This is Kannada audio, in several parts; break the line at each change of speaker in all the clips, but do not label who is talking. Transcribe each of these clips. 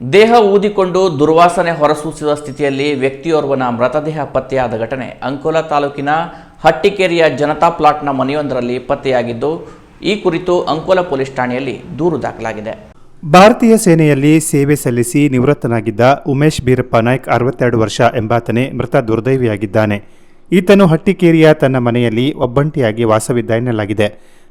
ದೇಹ ಊದಿಕೊಂಡು ದುರ್ವಾಸನೆ ಹೊರಸೂಸಿದ ಸ್ಥಿತಿಯಲ್ಲಿ ವ್ಯಕ್ತಿಯೋರ್ವನ ಮೃತದೇಹ ಪತ್ತೆಯಾದ ಘಟನೆ ಅಂಕೋಲ ತಾಲೂಕಿನ ಹಟ್ಟಿಕೇರಿಯ ಜನತಾ ಪ್ಲಾಟ್ನ ಮನೆಯೊಂದರಲ್ಲಿ ಪತ್ತೆಯಾಗಿದ್ದು, ಈ ಕುರಿತು ಅಂಕೋಲ ಪೊಲೀಸ್ ಠಾಣೆಯಲ್ಲಿ ದೂರು ದಾಖಲಾಗಿದೆ.
ಭಾರತೀಯ ಸೇನೆಯಲ್ಲಿ ಸೇವೆ ಸಲ್ಲಿಸಿ ನಿವೃತ್ತನಾಗಿದ್ದ ಉಮೇಶ್ ಬೀರಪ್ಪ ನಾಯ್ಕ್ ಅರವತ್ತೆರಡು ವರ್ಷ ಎಂಬಾತನೇ ಮೃತ ದುರ್ದೈವಿಯಾಗಿದ್ದಾನೆ. ಈತನು ಹಟ್ಟಿಕೇರಿಯ ತನ್ನ ಮನೆಯಲ್ಲಿ ಒಬ್ಬಂಟಿಯಾಗಿ ವಾಸವಿದ್ದ ಎನ್ನಲಾಗಿದೆ.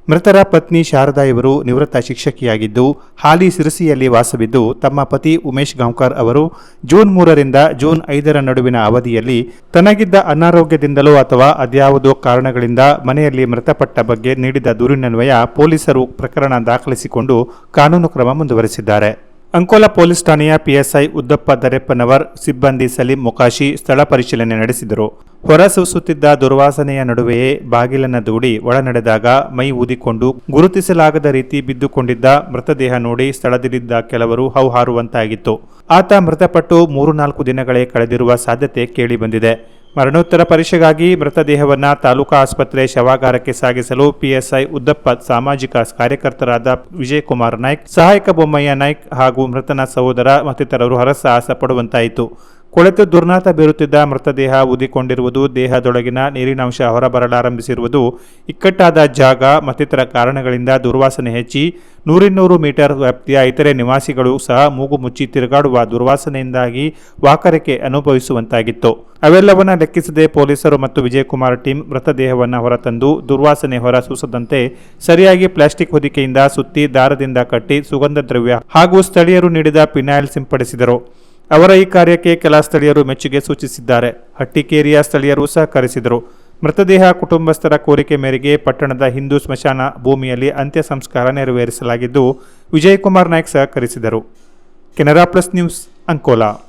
ಮೃತರ ಪತ್ನಿ ಶಾರದಾ ಇವರು ನಿವೃತ್ತ ಶಿಕ್ಷಕಿಯಾಗಿದ್ದು, ಹಾಲಿ ಸಿರಸಿಯಲ್ಲಿ ವಾಸವಿದ್ದು, ತಮ್ಮ ಪತಿ ಉಮೇಶ್ ಗಾಂವ್ಕರ್ ಅವರು ಜೂನ್ ಮೂರರಿಂದ ಜೂನ್ ಐದರ ನಡುವಿನ ಅವಧಿಯಲ್ಲಿ ತನಗಿದ್ದ ಅನಾರೋಗ್ಯದಿಂದಲೋ ಅಥವಾ ಅದ್ಯಾವುದೋ ಕಾರಣಗಳಿಂದ ಮನೆಯಲ್ಲಿ ಮೃತಪಟ್ಟ ಬಗ್ಗೆ ನೀಡಿದ ದೂರಿನನ್ವಯ ಪೊಲೀಸರು ಪ್ರಕರಣ ದಾಖಲಿಸಿಕೊಂಡು ಕಾನೂನು ಕ್ರಮ ಮುಂದುವರೆಸಿದ್ದಾರೆ. ಅಂಕೋಲಾ ಪೊಲೀಸ್ ಠಾಣೆಯ ಪಿಎಸ್ಐ ಉದ್ದಪ್ಪ ದರೆಪ್ಪನವರ್ ಸಿಬ್ಬಂದಿ ಸಲೀಂ ಮೊಕಾಶಿ ಸ್ಥಳ ಪರಿಶೀಲನೆ ನಡೆಸಿದರು. ಹೊರಸೂಸುತ್ತಿದ್ದ ದುರ್ವಾಸನೆಯ ನಡುವೆಯೇ ಬಾಗಿಲನ್ನ ದೂಡಿ ಒಳ ನಡೆದಾಗ ಮೈ ಊದಿಕೊಂಡು ಗುರುತಿಸಲಾಗದ ರೀತಿ ಬಿದ್ದುಕೊಂಡಿದ್ದ ಮೃತದೇಹ ನೋಡಿ ಸ್ಥಳದಲ್ಲಿದ್ದ ಕೆಲವರು ಹೌಹಾರುವಂತಾಗಿತ್ತು. ಆತ ಮೃತಪಟ್ಟು ಮೂರು ನಾಲ್ಕು ದಿನಗಳೇ ಕಳೆದಿರುವ ಸಾಧ್ಯತೆ ಕೇಳಿಬಂದಿದೆ ಮರಣೋತ್ತರ ಪರೀಕ್ಷೆಗಾಗಿ ಮೃತದೇಹವನ್ನು ತಾಲೂಕಾ ಆಸ್ಪತ್ರೆ ಶವಾಗಾರಕ್ಕೆ ಸಾಗಿಸಲು ಪಿಎಸ್ಐ ಉದ್ದಪ್ಪ ಸಾಮಾಜಿಕ ಕಾರ್ಯಕರ್ತರಾದ ವಿಜಯಕುಮಾರ್ ನಾಯ್ಕ್, ಸಹಾಯಕ ಬೊಮ್ಮಯ್ಯ ನಾಯ್ಕ್ ಹಾಗೂ ಮೃತನ ಸಹೋದರ ಮತ್ತಿತರರು ಹರಸಾಹಸ ಪಡುವಂತಾಯಿತು. ಕೊಳೆತು ದುರ್ನಾತ ಬೀರುತ್ತಿದ್ದ ಮೃತದೇಹ ಉದಿಕೊಂಡಿರುವುದು ದೇಹದೊಳಗಿನ ನೀರಿನಾಂಶ ಹೊರಬರಲಾರಂಭಿಸಿರುವುದು ಇಕ್ಕಟ್ಟಾದ ಜಾಗ ಮತ್ತಿತರ ಕಾರಣಗಳಿಂದ ದುರ್ವಾಸನೆ ಹೆಚ್ಚಿ ನೂರಿನ್ನೂರು ಮೀಟರ್ ವ್ಯಾಪ್ತಿಯ ಇತರೆ ನಿವಾಸಿಗಳು ಸಹ ಮೂಗು ಮುಚ್ಚಿ ತಿರುಗಾಡುವ ದುರ್ವಾಸನೆಯಿಂದಾಗಿ ವಾಕರಿಕೆ ಅನುಭವಿಸುವಂತಾಗಿತ್ತು. ಅವೆಲ್ಲವನ್ನ ಲೆಕ್ಕಿಸದೆ ಪೊಲೀಸರು ಮತ್ತು ವಿಜಯಕುಮಾರ್ ಟೀಮ್ ಮೃತದೇಹವನ್ನು ಹೊರತಂದು ದುರ್ವಾಸನೆ ಹೊರ ಸೂಸದಂತೆ ಸರಿಯಾಗಿ ಪ್ಲಾಸ್ಟಿಕ್ ಹೊದಿಕೆಯಿಂದ ಸುತ್ತಿ ದಾರದಿಂದ ಕಟ್ಟಿ ಸುಗಂಧ ದ್ರವ್ಯ ಹಾಗೂ ಸ್ಥಳೀಯರು ನೀಡಿದ ಪಿನಾಯಲ್ ಸಿಂಪಡಿಸಿದರು. ಅವರ ಈ ಕಾರ್ಯಕ್ಕೆ ಕೆಲ ಸ್ಥಳೀಯರು ಮೆಚ್ಚುಗೆ ಸೂಚಿಸಿದ್ದಾರೆ. ಹಟ್ಟಿಕೇರಿಯ ಸ್ಥಳೀಯರು ಸಹಕರಿಸಿದರು. ಮೃತದೇಹ ಕುಟುಂಬಸ್ಥರ ಕೋರಿಕೆ ಮೇರೆಗೆ ಪಟ್ಟಣದ ಹಿಂದೂ ಸ್ಮಶಾನ ಭೂಮಿಯಲ್ಲಿ ಅಂತ್ಯ ಸಂಸ್ಕಾರ ನೆರವೇರಿಸಲಾಗಿದ್ದು Vijayakumar Naik ಸಹಕರಿಸಿದರು. Canara plus news Ankola.